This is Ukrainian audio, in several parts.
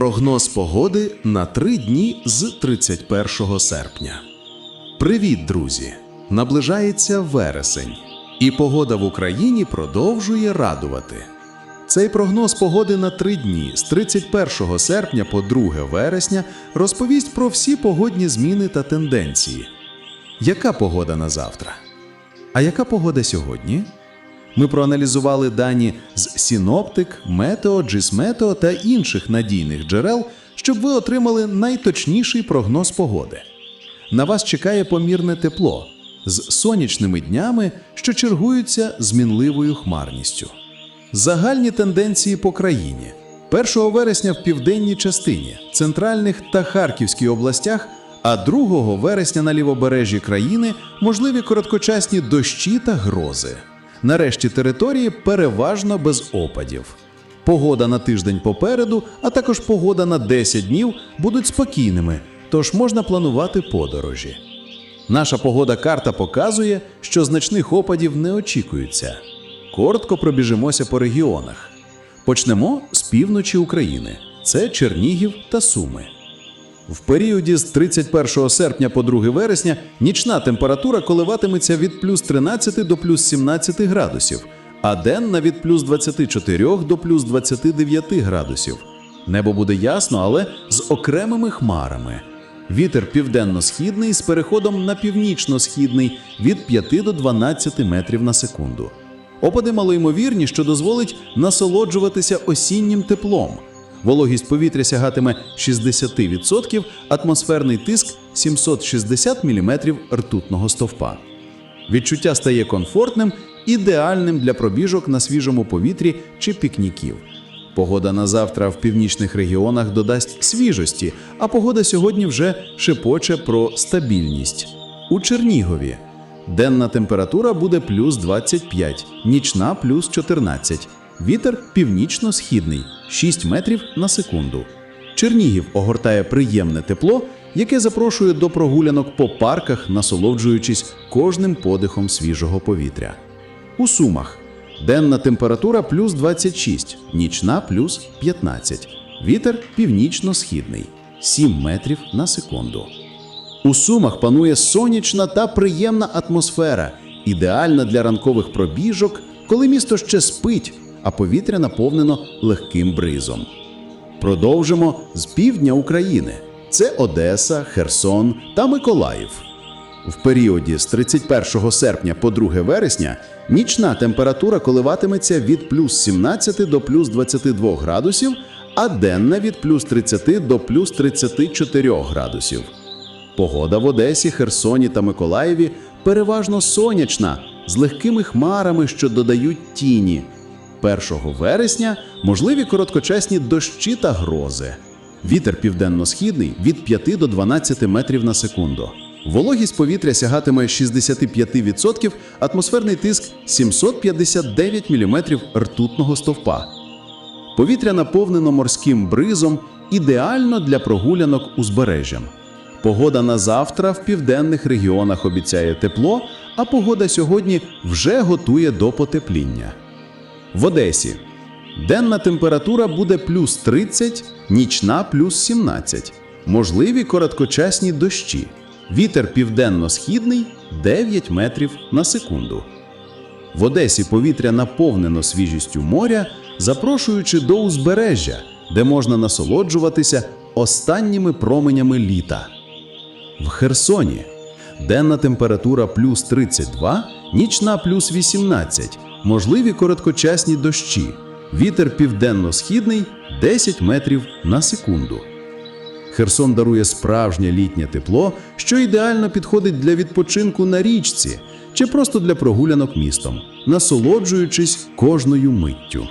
Прогноз погоди на три дні з 31 серпня. Привіт, друзі! Наближається вересень, і погода в Україні продовжує радувати. Цей прогноз погоди на три дні з 31 серпня по 2 вересня розповість про всі погодні зміни та тенденції. Яка погода на завтра? А яка погода сьогодні? Ми проаналізували дані з Сіноптик, Метео, Джисметео та інших надійних джерел, щоб ви отримали найточніший прогноз погоди. На вас чекає помірне тепло з сонячними днями, що чергуються з мінливою хмарністю. Загальні тенденції по країні. 1 вересня в південній частині, центральних та Харківській областях, а 2 вересня на лівобережжі країни можливі короткочасні дощі та грози. Нарешті території переважно без опадів. Погода на тиждень попереду, а також погода на 10 днів будуть спокійними, тож можна планувати подорожі. Наша погода карта показує, що значних опадів не очікується. Коротко пробіжимося по регіонах. Почнемо з півночі України. Це Чернігів та Суми. В періоді з 31 серпня по 2 вересня нічна температура коливатиметься від плюс 13 до плюс 17 градусів, а денна від плюс 24 до плюс 29 градусів. Небо буде ясно, але з окремими хмарами. Вітер південно-східний з переходом на північно-східний від 5 до 12 метрів на секунду. Опади малоймовірні, що дозволить насолоджуватися осіннім теплом. Вологість повітря сягатиме 60%, атмосферний тиск 760 мм ртутного стовпа. Відчуття стає комфортним, ідеальним для пробіжок на свіжому повітрі чи пікніків. Погода на завтра в північних регіонах додасть свіжості, а погода сьогодні вже шепоче про стабільність. У Чернігові денна температура буде плюс 25, нічна плюс 14. Вітер північно-східний 6 метрів на секунду. Чернігів огортає приємне тепло, яке запрошує до прогулянок по парках, насолоджуючись кожним подихом свіжого повітря. У Сумах денна температура плюс 26, нічна плюс 15. Вітер північно-східний 7 метрів на секунду. У Сумах панує сонячна та приємна атмосфера, ідеальна для ранкових пробіжок, коли місто ще спить, а повітря наповнено легким бризом. Продовжимо з півдня України. Це Одеса, Херсон та Миколаїв. В періоді з 31 серпня по 2 вересня нічна температура коливатиметься від плюс 17 до плюс 22 градусів, а денна від плюс 30 до плюс 34 градусів. Погода в Одесі, Херсоні та Миколаєві переважно сонячна, з легкими хмарами, що додають тіні. 1 вересня можливі короткочасні дощі та грози. Вітер південно-східний від 5 до 12 метрів на секунду. Вологість повітря сягатиме 65%, атмосферний тиск 759 мм ртутного стовпа. Повітря наповнено морським бризом, ідеально для прогулянок узбережжям. Погода на завтра в південних регіонах обіцяє тепло, а погода сьогодні вже готує до потепління. В Одесі денна температура буде плюс 30, нічна плюс 17. Можливі короткочасні дощі. Вітер південно-східний 9 метрів на секунду. В Одесі повітря наповнено свіжістю моря, запрошуючи до узбережжя, де можна насолоджуватися останніми променями літа. В Херсоні денна температура плюс 32, нічна плюс 18, можливі короткочасні дощі. Вітер південно-східний 10 метрів на секунду. Херсон дарує справжнє літнє тепло, що ідеально підходить для відпочинку на річці чи просто для прогулянок містом, насолоджуючись кожною миттю.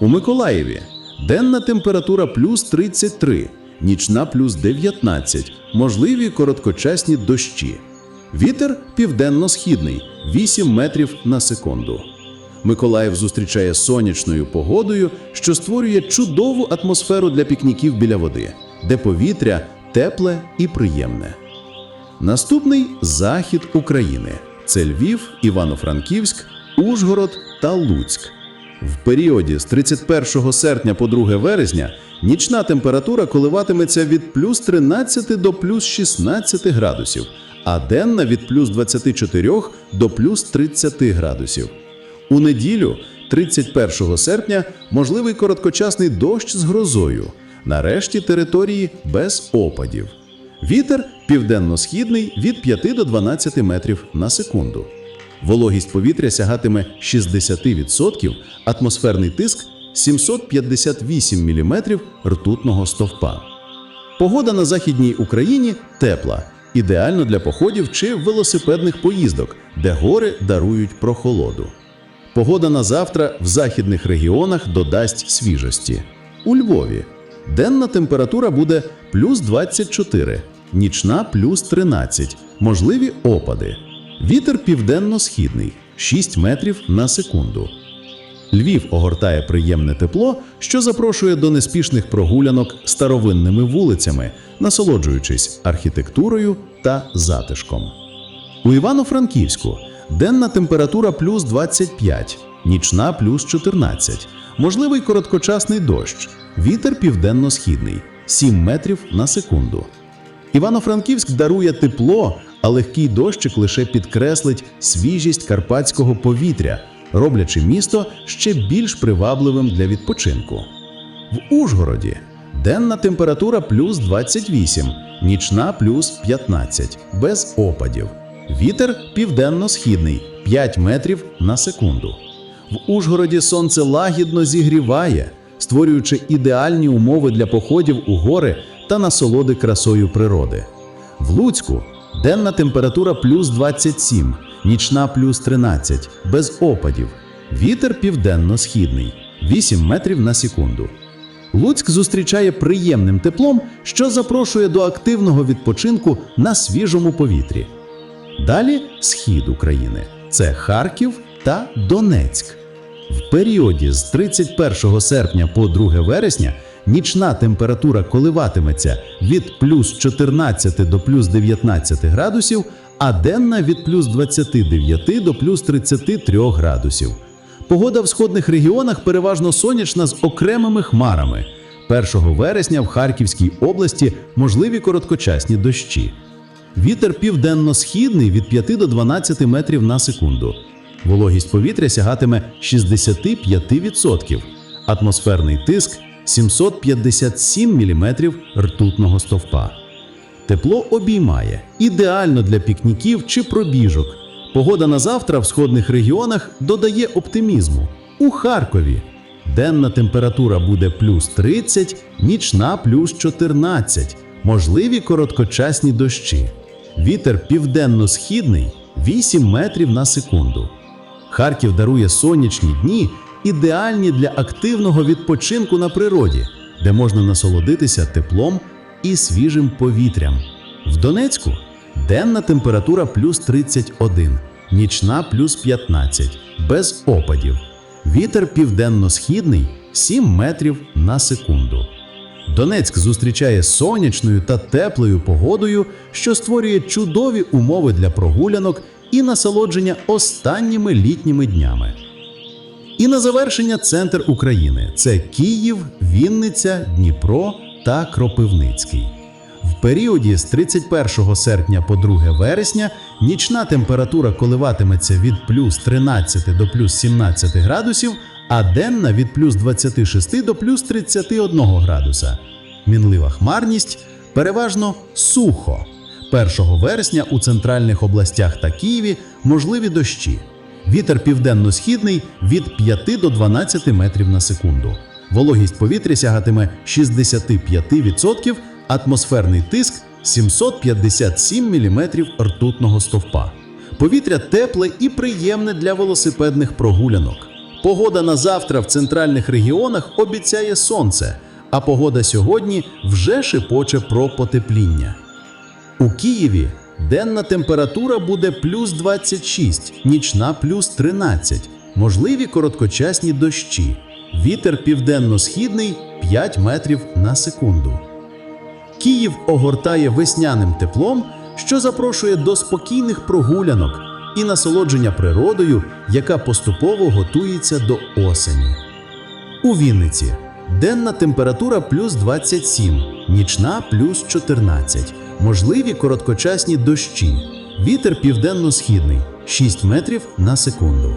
У Миколаєві денна температура плюс 33, нічна плюс 19, можливі короткочасні дощі. Вітер південно-східний 8 метрів на секунду. Миколаїв зустрічає сонячною погодою, що створює чудову атмосферу для пікніків біля води, де повітря тепле і приємне. Наступний захід України це Львів, Івано-Франківськ, Ужгород та Луцьк. В періоді з 31 серпня по 2 вересня нічна температура коливатиметься від плюс 13 до плюс 16 градусів, а денна від плюс 24 до плюс 30 градусів. У неділю, 31 серпня, можливий короткочасний дощ з грозою. Нарешті території без опадів. Вітер південно-східний від 5 до 12 метрів на секунду. Вологість повітря сягатиме 60%, атмосферний тиск 758 мм ртутного стовпа. Погода на Західній Україні тепла, ідеально для походів чи велосипедних поїздок, де гори дарують прохолоду. Погода на завтра в західних регіонах додасть свіжості. У Львові денна температура буде плюс 24, нічна плюс 13, можливі опади. Вітер південно-східний 6 метрів на секунду. Львів огортає приємне тепло, що запрошує до неспішних прогулянок старовинними вулицями, насолоджуючись архітектурою та затишком. У Івано-Франківську денна температура плюс 25, нічна плюс 14, можливий короткочасний дощ, вітер південно-східний 7 метрів на секунду. Івано-Франківськ дарує тепло, а легкий дощик лише підкреслить свіжість карпатського повітря, роблячи місто ще більш привабливим для відпочинку. В Ужгороді денна температура плюс 28, нічна плюс 15, без опадів. Вітер південно-східний 5 метрів на секунду. В Ужгороді сонце лагідно зігріває, створюючи ідеальні умови для походів у гори та насолоди красою природи. В Луцьку денна температура плюс 27, нічна плюс 13, без опадів. Вітер південно-східний 8 метрів на секунду. Луцьк зустрічає приємним теплом, що запрошує до активного відпочинку на свіжому повітрі. Далі схід України це Харків та Донецьк. В періоді з 31 серпня по 2 вересня нічна температура коливатиметься від плюс 14 до плюс 19 градусів, а денна від плюс 29 до плюс 33 градусів. Погода в сходних регіонах переважно сонячна з окремими хмарами. 1 вересня в Харківській області можливі короткочасні дощі. Вітер південно-східний від 5 до 12 метрів на секунду. Вологість повітря сягатиме 65%. Атмосферний тиск 757 мм ртутного стовпа. Тепло обіймає ідеально для пікніків чи пробіжок. Погода на завтра в сходних регіонах додає оптимізму. У Харкові денна температура буде плюс 30, нічна плюс 14, можливі короткочасні дощі. Вітер південно-східний 8 метрів на секунду. Харків дарує сонячні дні, ідеальні для активного відпочинку на природі, де можна насолодитися теплом і свіжим повітрям. В Донецьку денна температура плюс 31, нічна плюс 15, без опадів. Вітер південно-східний 7 метрів на секунду. Донецьк зустрічає сонячною та теплою погодою, що створює чудові умови для прогулянок і насолодження останніми літніми днями. І на завершення центр України це Київ, Вінниця, Дніпро та Кропивницький. В періоді з 31 серпня по 2 вересня нічна температура коливатиметься від плюс 13 до плюс 17 градусів, а денна від плюс 26 до плюс 31 градуса. Мінлива хмарність переважно сухо. 1 вересня у центральних областях та Києві можливі дощі. Вітер південно-східний від 5 до 12 метрів на секунду. Вологість повітря сягатиме 65%, атмосферний тиск 757 мм ртутного стовпа. Повітря тепле і приємне для велосипедних прогулянок. Погода на завтра в центральних регіонах обіцяє сонце, а погода сьогодні вже шепоче про потепління. У Києві денна температура буде плюс 26, нічна плюс 13, можливі короткочасні дощі. Вітер південно-східний 5 метрів на секунду. Київ огортає весняним теплом, що запрошує до спокійних прогулянок і насолодження природою, яка поступово готується до осені. У Вінниці денна температура плюс 27, нічна плюс 14, можливі короткочасні дощі, вітер південно-східний 6 метрів на секунду.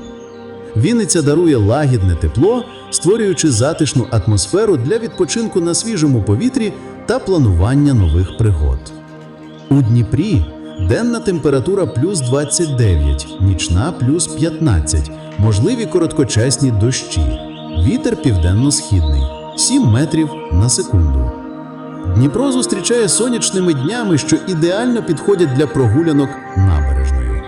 Вінниця дарує лагідне тепло, створюючи затишну атмосферу для відпочинку на свіжому повітрі та планування нових пригод. У Дніпрі денна температура плюс 29, нічна плюс 15, можливі короткочасні дощі, вітер південно-східний 7 метрів на секунду. Дніпро зустрічає сонячними днями, що ідеально підходять для прогулянок набережною.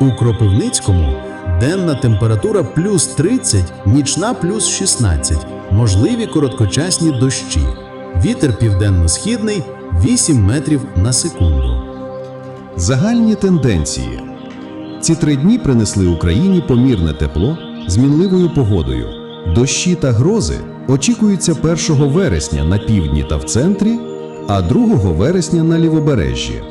У Кропивницькому денна температура плюс 30, нічна плюс 16, можливі короткочасні дощі. Вітер південно-східний 8 метрів на секунду. Загальні тенденції. Ці три дні принесли Україні помірне тепло з мінливою погодою. Дощі та грози очікуються 1 вересня на півдні та в центрі, а 2 вересня на лівобережжі.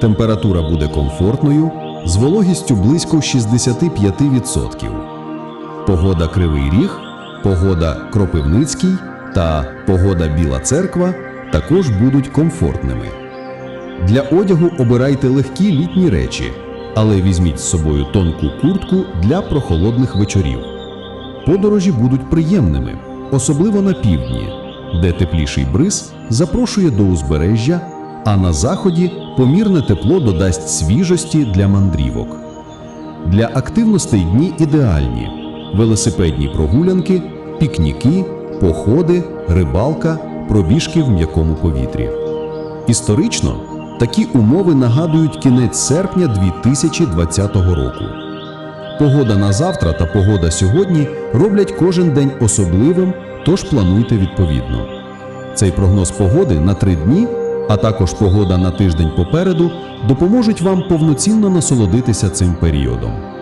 Температура буде комфортною з вологістю близько 65%. Погода Кривий Ріг, погода Кропивницький та погода Біла Церква також будуть комфортними. Для одягу обирайте легкі літні речі, але візьміть з собою тонку куртку для прохолодних вечорів. Подорожі будуть приємними, особливо на півдні, де тепліший бриз запрошує до узбережжя, а на заході помірне тепло додасть свіжості для мандрівок. Для активностей дні ідеальні: велосипедні прогулянки, пікніки, походи, рибалка, пробіжки в м'якому повітрі. Історично такі умови нагадують кінець серпня 2020 року. Погода на завтра та погода сьогодні роблять кожен день особливим, тож плануйте відповідно. Цей прогноз погоди на три дні, а також погода на тиждень попереду допоможуть вам повноцінно насолодитися цим періодом.